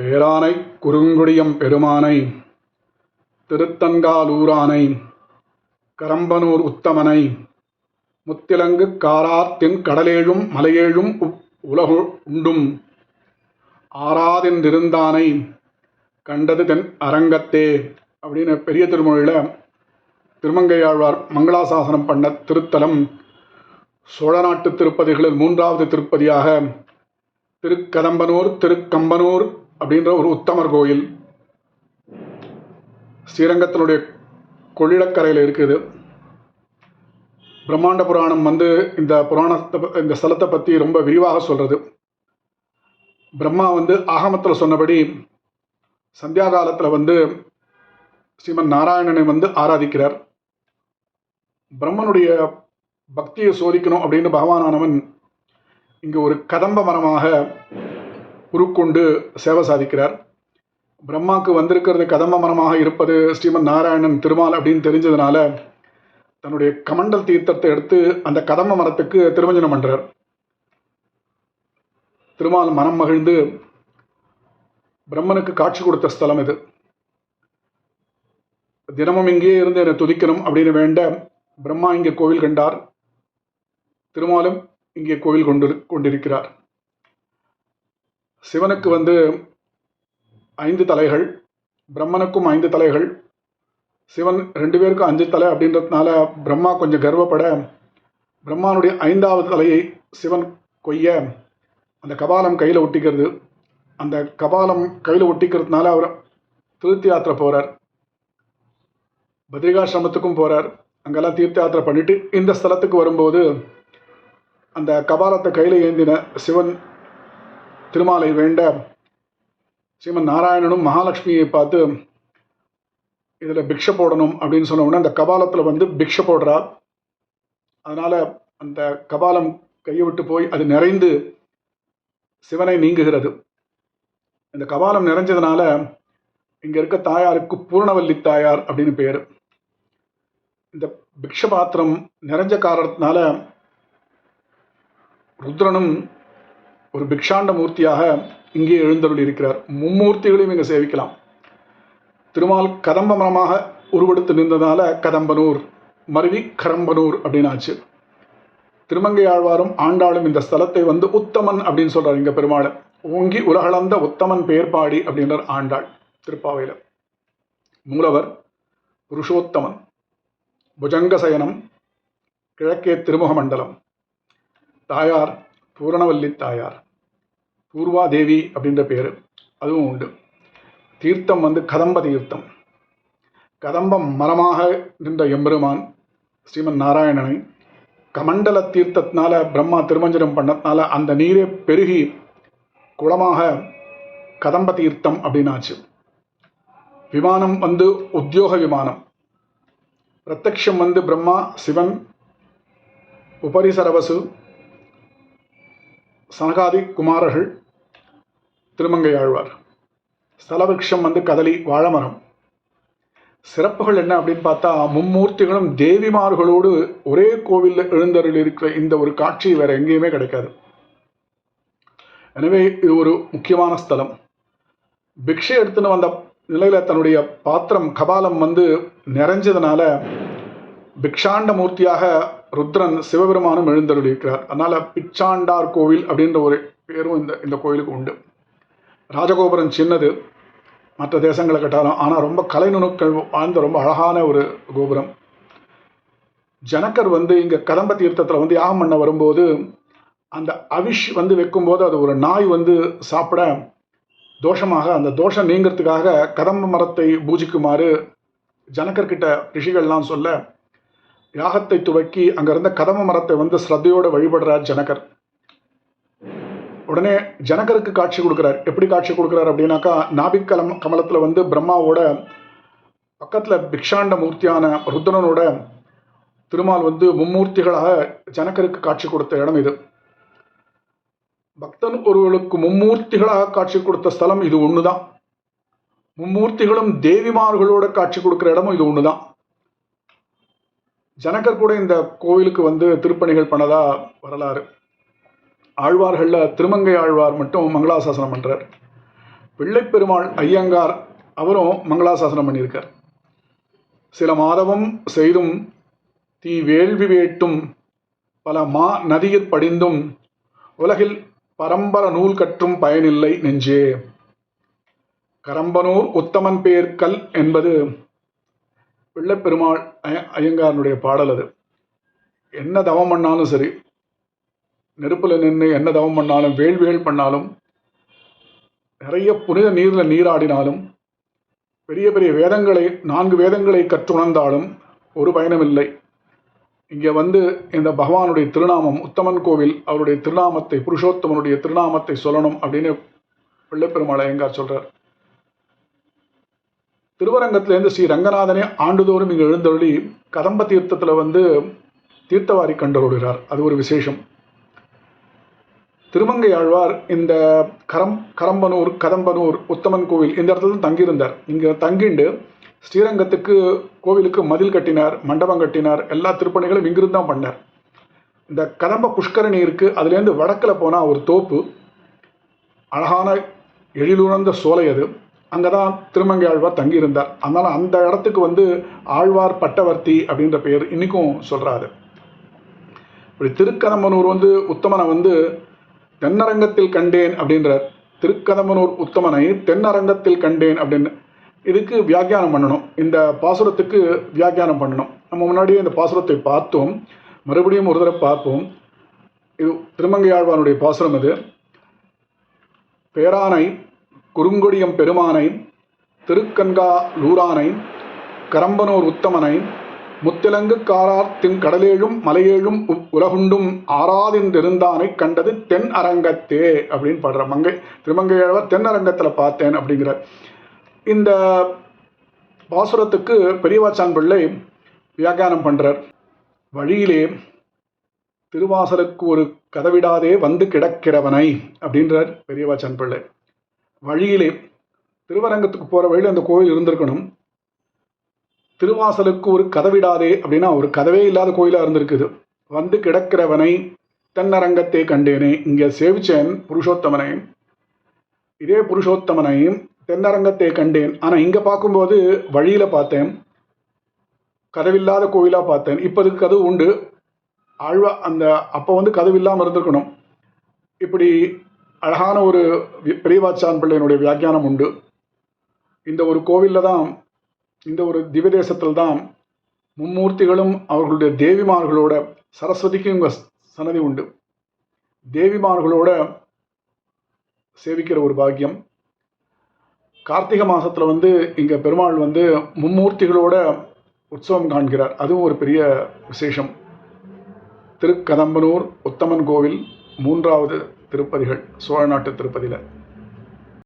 பேரானை குறுங்குடியம் பெருமானை திருத்தன்காலூரானை கரம்பனூர் உத்தமனை முத்திலங்கு காராத்தின் கடலேழும் மலையேழும் உப் உலகு உண்டும். ஆறாதென்றிருந்தானை கண்டது தென் அரங்கத்தே அப்படின்னு பெரிய திருமொழியில் திருமங்கையாழ்வார் மங்களாசாசனம் பண்ண திருத்தலம் சோழ நாட்டு திருப்பதிகளில் மூன்றாவது திருப்பதியாக திருக்கதம்பனூர் திருக்கம்பனூர் அப்படின்ற ஒரு உத்தமர் கோயில் ஸ்ரீரங்கத்தினுடைய கொள்ளிடக்கரையில் இருக்குது. பிரம்மாண்ட புராணம் வந்து இந்த புராணத்தை இந்த ஸ்தலத்தை பற்றி ரொம்ப விரிவாக சொல்கிறது பிரம்மா வந்து ஆகமத்தில் சொன்னபடி சந்தியா காலத்தில் வந்து ஸ்ரீமன் நாராயணனை வந்து ஆராதிக்கிறார். பிரம்மனுடைய பக்தியை சோதிக்கணும் அப்படின்னு பகவானானவன் இங்கே ஒரு கதம்ப மரமாக உருக்கொண்டு சேவை சாதிக்கிறார். பிரம்மாவுக்கு வந்திருக்கிறது கதம்ப மரமாக இருப்பது ஸ்ரீமன் நாராயணன் திருமால் அப்படின்னு தெரிஞ்சதுனால தன்னுடைய கமண்டல் தீர்த்தத்தை எடுத்து அந்த கதம்ப மரத்துக்கு திருமஞ்சனம் பண்றார். திருமால் மனம் மகிழ்ந்து பிரம்மனுக்கு காட்சி கொடுத்த ஸ்தலம் இது. தினமும் இங்கேயே இருந்து என்னை துதிக்கணும் அப்படின்னு வேண்ட பிரம்மா இங்கே கோவில் கண்டார். திருமாலும் இங்கே கோவில் கொண்டு கொண்டிருக்கிறார். சிவனுக்கு வந்து ஐந்து தலைகள் பிரம்மனுக்கும் ஐந்து தலைகள். சிவன் ரெண்டு பேருக்கும் அஞ்சு தலை அப்படின்றதுனால பிரம்மா கொஞ்சம் கர்வப்பட பிரம்மானுடைய ஐந்தாவது தலையை சிவன் கொய்ய அந்த கபாலம் கையில் ஒட்டிக்கிறது. அந்த கபாலம் கையில் ஒட்டிக்கிறதுனால அவர் திருத்தி யாத்திரை போகிறார் பத்ரிகாசிரமத்துக்கும் போகிறார் அங்கெல்லாம் தீர்த்த யாத்திரை பண்ணிட்டு இந்த ஸ்தலத்துக்கு வரும்போது அந்த கபாலத்தை கையில் ஏந்தின சிவன் திருமாலை வேண்ட ஸ்ரீமன் நாராயணனும் மகாலட்சுமியை பார்த்து இதில் பிக்ஷை போடணும் அப்படின்னு சொன்ன உடனே அந்த கபாலத்தில் வந்து பிக்ஷை போடுறா. அதனால் அந்த கபாலம் கையை விட்டு போய் அது நிறைந்து சிவனை நீங்குகிறது. இந்த கபாலம் நிறைஞ்சதுனால இங்கே இருக்க தாயாருக்கு பூர்ணவல்லி தாயார் அப்படின்னு பேர். இந்த பிக்ஷ பாத்திரம் நிறைஞ்ச காரணத்தினால ருத்ரனும் ஒரு பிக்ஷாண்ட மூர்த்தியாக இங்கே எழுந்தருள் இருக்கிறார் மும்மூர்த்திகளையும் இங்கே சேவிக்கலாம். திருமால் கதம்ப மரமாக உருவெடுத்து நின்றதால கதம்பனூர் மருவி கரம்பனூர் அப்படின்னு ஆச்சு திருமங்கை ஆழ்வாரும் ஆண்டாளும் இந்த ஸ்தலத்தை வந்து உத்தமன் அப்படின்னு சொல்கிறார் இங்க பெருமாள். ஓங்கி உலகளந்த உத்தமன் பெயர் பாடி அப்படின்றார் ஆண்டாள் திருப்பாவையில். மூலவர் புருஷோத்தமன் புஜங்கசயனம் கிழக்கே திருமுக மண்டலம் தாயார் பூரணவல்லி தாயார். பூர்வா தேவி அப்படின்ற பேர். அதுவும் உண்டு. தீர்த்தம் வந்து கதம்ப தீர்த்தம். கதம்பம் மரமாக நின்ற எம்பெருமான் ஸ்ரீமன் நாராயணனை கமண்டல தீர்த்தத்தினால பிரம்மா திருமஞ்சனம் பண்ணதுனால அந்த நீரே பெருகி குளமாக கதம்ப தீர்த்தம் அப்படின்னாச்சு. விமானம் வந்து உத்தியோக விமானம். பிரத்யக்ஷம் வந்து பிரம்மா சிவன் உபரிசரவசு சனகாதி குமாரர்கள் திருமங்கை ஆழ்வார். ஸ்தலவிருஷம் வந்து கதலி வாழமரம். சிறப்புகள் என்ன அப்படின்னு பார்த்தா மும்மூர்த்திகளும் தேவிமார்களோடு ஒரே கோவிலில் எழுந்தருள் இருக்கிற இந்த ஒரு காட்சி வேற எங்கேயுமே கிடைக்காது. எனவே இது ஒரு முக்கியமான ஸ்தலம். பிக்ஷை எடுத்துன்னு வந்த நிலையில் தன்னுடைய பாத்திரம் கபாலம் வந்து நிறைஞ்சதுனால பிக்ஷாண்ட மூர்த்தியாக ருத்ரன் சிவபெருமானும் எழுந்தருளியிருக்கிறார். அதனால பிச்சாண்டார் கோவில் அப்படின்ற ஒரு பேரும் இந்த இந்த கோயிலுக்கு உண்டு. ராஜகோபுரம் சின்னது மற்ற தேசங்களை கட்டாலும் ஆனால் ரொம்ப கலை நுணுக்கள் வாழ்ந்த ரொம்ப அழகான ஒரு கோபுரம். ஜனக்கர் வந்து இங்கே கதம்ப தீர்த்தத்தில் வந்து யாகம் பண்ண வரும்போது அந்த அவிஷ் வந்து வைக்கும்போது அது ஒரு நாய் வந்து சாப்பிட தோஷமாக அந்த தோஷம் நீங்கிறதுக்காக கதம்ப மரத்தை பூஜிக்குமாறு ஜனக்கர்கிட்ட ரிஷிகள்லாம் சொல்ல யாகத்தை துவக்கி அங்கிருந்த கதம மரத்தை வந்து ஸ்ரத்தையோடு வழிபடுறார் ஜனகர். உடனே ஜனகருக்கு காட்சி கொடுக்குறார். எப்படி காட்சி கொடுக்குறார் அப்படின்னாக்கா நாபிக் கலம் கமலத்தில் வந்து பிரம்மாவோட பக்கத்தில் பிக்ஷாண்ட மூர்த்தியான ருத்ரனோட திருமால் வந்து மும்மூர்த்திகளாக ஜனகருக்கு காட்சி கொடுத்த இடம் இது. பக்தன் ஒருவர்களுக்கு மும்மூர்த்திகளாக காட்சி கொடுத்த ஸ்தலம் இது ஒன்று தான் மும்மூர்த்திகளும் தேவிமார்களோட காட்சி கொடுக்குற இடமும் இது ஒன்று தான் ஜனகர் கூட இந்த கோவிலுக்கு வந்து திருப்பணிகள் பண்ணதா வரலாறு. ஆழ்வார்களில் திருமங்கை ஆழ்வார் மட்டும் மங்களாசாசனம் பண்ணுறார் பிள்ளைப்பெருமாள் ஐயங்கார் அவரும் மங்களாசாசனம் பண்ணியிருக்கார். சில மாதவம் செய்தும் தீ வேள்வி வேட்டும் பல மா நதியிற் படிந்தும் உலகில் பரம்பர நூல் கற்றும் பயனில்லை நெஞ்சே. கரம்பனூர் உத்தமன் பேர் கல் என்பது பிள்ளைப்பெருமாள் அய ஐயங்காரனுடைய பாடல் அது. என்ன தவம் பண்ணாலும் சரி நெருப்பில் நின்று என்ன தவம் பண்ணாலும் வேள்விகள் பண்ணாலும் நிறைய புனித நீரில் நீராடினாலும் பெரிய பெரிய வேதங்களை நான்கு வேதங்களை கற்றுணர்ந்தாலும் ஒரு பயணமில்லை இங்கே வந்து இந்த பகவானுடைய திருநாமம் உத்தமன் கோவில் அவருடைய திருநாமத்தை புருஷோத்தமனுடைய திருநாமத்தை சொல்லணும் அப்படின்னு பிள்ளைப்பெருமாள் ஐயங்கார் சொல்கிறார் திருவரங்கத்திலேருந்து ஸ்ரீ ரங்கநாதனே ஆண்டுதோறும் இங்கே எழுந்தொழி கதம்ப தீர்த்தத்தில் வந்து தீர்த்தவாரி கண்டருடுகிறார் அது ஒரு விசேஷம். திருமங்கை ஆழ்வார் இந்த கரம் கரம்பனூர் கதம்பனூர் உத்தமன் கோவில் இந்த இடத்துல தான் தங்கியிருந்தார். இங்கே தங்கிண்டு ஸ்ரீரங்கத்துக்கு கோவிலுக்கு மதில் கட்டினார் மண்டபம் கட்டினார் எல்லா திருப்பணிகளும் இங்கிருந்து தான் பண்ணார். இந்த கதம்ப புஷ்கரணி இருக்குது அதுலேருந்து வடக்கில் போனால் ஒரு தோப்பு. அழகான எழிலுணர்ந்த சோலை அது. அங்கே தான் திருமங்கை ஆழ்வார் தங்கியிருந்தார். அதனால் அந்த இடத்துக்கு வந்து ஆழ்வார் பட்டவர்த்தி அப்படின்ற பெயர் இன்றைக்கும் சொல்கிறாரு இப்படி திருக்கதம்பனூர் வந்து உத்தமனை வந்து தென்னரங்கத்தில் கண்டேன் அப்படின்றார். திருக்கதம்பனூர் உத்தமனை தென்னரங்கத்தில் கண்டேன் அப்படின்னு இதுக்கு வியாக்கியானம் பண்ணணும். இந்த பாசுரத்துக்கு வியாக்கியானம் பண்ணணும். நம்ம முன்னாடியே இந்த பாசுரத்தை பார்த்தோம். மறுபடியும் ஒரு தடவை பார்ப்போம். இது திருமங்கை ஆழ்வானுடைய பாசுரம் இது. பேரானை குறுங்கொடியம் பெருமானை திருக்கன்கா லூரானை கரம்பனூர் உத்தமனை முத்திலங்கு காரார்த்தின் கடலேழும் மலையேழும் உ- உலகுண்டும் ஆறாதின்றிருந்தானை கண்டது தென் அரங்கத்தே அப்படின்னு பாடுற மங்கை திருமங்கையழவர் தென் அரங்கத்தில் பார்த்தேன் அப்படிங்கிற இந்த பாசுரத்துக்கு பெரியவாச்சான் பிள்ளை வியாக்கியானம் பண்ணுறார் வழியிலே திருவாசலுக்கு ஒரு கதவிடாதே வந்து கிடக்கிறவனை அப்படின்றார் பெரியவாச்சான் பிள்ளை. வழியிலே திருவரங்கத்துக்கு போகிற வழியில் அந்த கோவில் இருந்திருக்கணும். திருவாசலுக்கு ஒரு கதவிடாதே அப்படின்னா ஒரு கதவே இல்லாத கோயிலாக இருந்திருக்குது. வந்து கிடக்கிறவனை தென்னரங்கத்தை கண்டேனே இங்கே சேவிச்சேன் புருஷோத்தமனை. இதே புருஷோத்தமனை தென்னரங்கத்தை கண்டேன். ஆனால் இங்கே பார்க்கும்போது வழியில் பார்த்தேன். கதவில்லாத கோயிலாக பார்த்தேன். இப்போ அதுக்கு கதவு உண்டு. ஆழ்வா அந்த அப்போ வந்து கதவு இல்லாமல் இருந்திருக்கணும். இப்படி அழகான ஒரு பெரியவாச்சான் பிள்ளையினுடைய வியாக்கியானம் உண்டு. இந்த ஒரு கோவிலில் தான் இந்த ஒரு திவ்ய தேசத்தில் தான் மும்மூர்த்திகளும் அவர்களுடைய தேவிமார்களோட சரஸ்வதிக்கும் இங்கே சன்னதி உண்டு. தேவிமார்களோட சேவிக்கிற ஒரு பாக்கியம். கார்த்திகை மாதத்தில் வந்து இங்கே பெருமாள் வந்து மும்மூர்த்திகளோட உற்சவம் காண்கிறார். அதுவும் ஒரு பெரிய விசேஷம். திருக்கதம்பனூர் உத்தமன் கோவில் மூன்றாவது திருப்பதிகள் சோழ நாட்டு திருப்பதியில்.